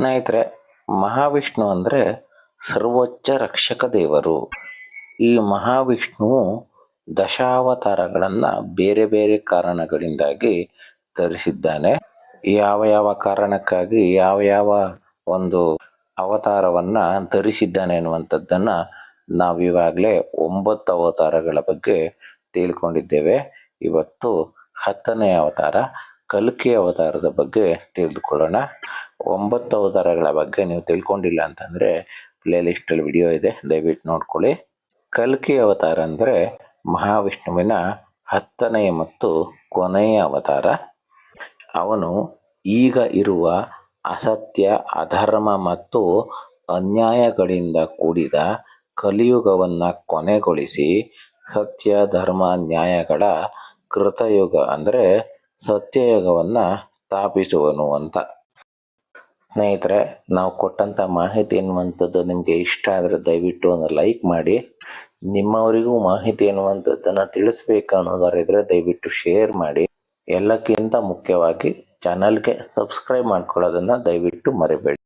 ಸ್ನೇಹಿತರೆ, ಮಹಾವಿಷ್ಣು ಅಂದರೆ ಸರ್ವೋಚ್ಚ ರಕ್ಷಕ ದೇವರು. ಈ ಮಹಾವಿಷ್ಣುವು ದಶಾವತಾರಗಳನ್ನು ಬೇರೆ ಬೇರೆ ಕಾರಣಗಳಿಂದಾಗಿ ಧರಿಸಿದ್ದಾನೆ. ಯಾವ ಯಾವ ಕಾರಣಕ್ಕಾಗಿ, ಯಾವ ಯಾವ ಒಂದು ಅವತಾರವನ್ನ ಧರಿಸಿದ್ದಾನೆ ಅನ್ನುವಂಥದ್ದನ್ನ ನಾವಿವಾಗಲೇ ಒಂಬತ್ತು ಅವತಾರಗಳ ಬಗ್ಗೆ ತಿಳ್ಕೊಂಡಿದ್ದೇವೆ. ಇವತ್ತು ಹತ್ತನೇ ಅವತಾರ, ಕಲ್ಕಿ ಅವತಾರದ ಬಗ್ಗೆ ತಿಳಿದುಕೊಳ್ಳೋಣ. ಒಂಬತ್ತು ಅವತಾರಗಳ ಬಗ್ಗೆ ನೀವು ತಿಳ್ಕೊಂಡಿಲ್ಲ ಅಂತಂದರೆ ಪ್ಲೇ ಲಿಸ್ಟಲ್ಲಿ ವಿಡಿಯೋ ಇದೆ, ದಯವಿಟ್ಟು ನೋಡ್ಕೊಳ್ಳಿ. ಕಲ್ಕಿ ಅವತಾರ ಅಂದರೆ ಮಹಾವಿಷ್ಣುವಿನ ಹತ್ತನೆಯ ಮತ್ತು ಕೊನೆಯ ಅವತಾರ. ಅವನು ಈಗ ಇರುವ ಅಸತ್ಯ, ಅಧರ್ಮ ಮತ್ತು ಅನ್ಯಾಯಗಳಿಂದ ಕೂಡಿದ ಕಲಿಯುಗವನ್ನು ಕೊನೆಗೊಳಿಸಿ ಸತ್ಯ, ಧರ್ಮ, ನ್ಯಾಯಗಳ ಕೃತಯುಗ ಅಂದರೆ ಸತ್ಯಯುಗವನ್ನು ಸ್ಥಾಪಿಸುವನು ಅಂತ. ಸ್ನೇಹಿತರೆ, ನಾವು ಕೊಟ್ಟಂಥ ಮಾಹಿತಿ ಎನ್ನುವಂಥದ್ದು ನಿಮಗೆ ಇಷ್ಟ ಆದರೆ ದಯವಿಟ್ಟು ಒಂದು ಲೈಕ್ ಮಾಡಿ. ನಿಮ್ಮವರಿಗೂ ಮಾಹಿತಿ ಎನ್ನುವಂಥದ್ದನ್ನು ತಿಳಿಸ್ಬೇಕು ಅನ್ನೋದಾರಿದ್ರೆ ದಯವಿಟ್ಟು ಶೇರ್ ಮಾಡಿ. ಎಲ್ಲಕ್ಕಿಂತ ಮುಖ್ಯವಾಗಿ ಚಾನಲ್ಗೆ ಸಬ್ಸ್ಕ್ರೈಬ್ ಮಾಡ್ಕೊಳ್ಳೋದನ್ನು ದಯವಿಟ್ಟು ಮರಿಬೇಡಿ.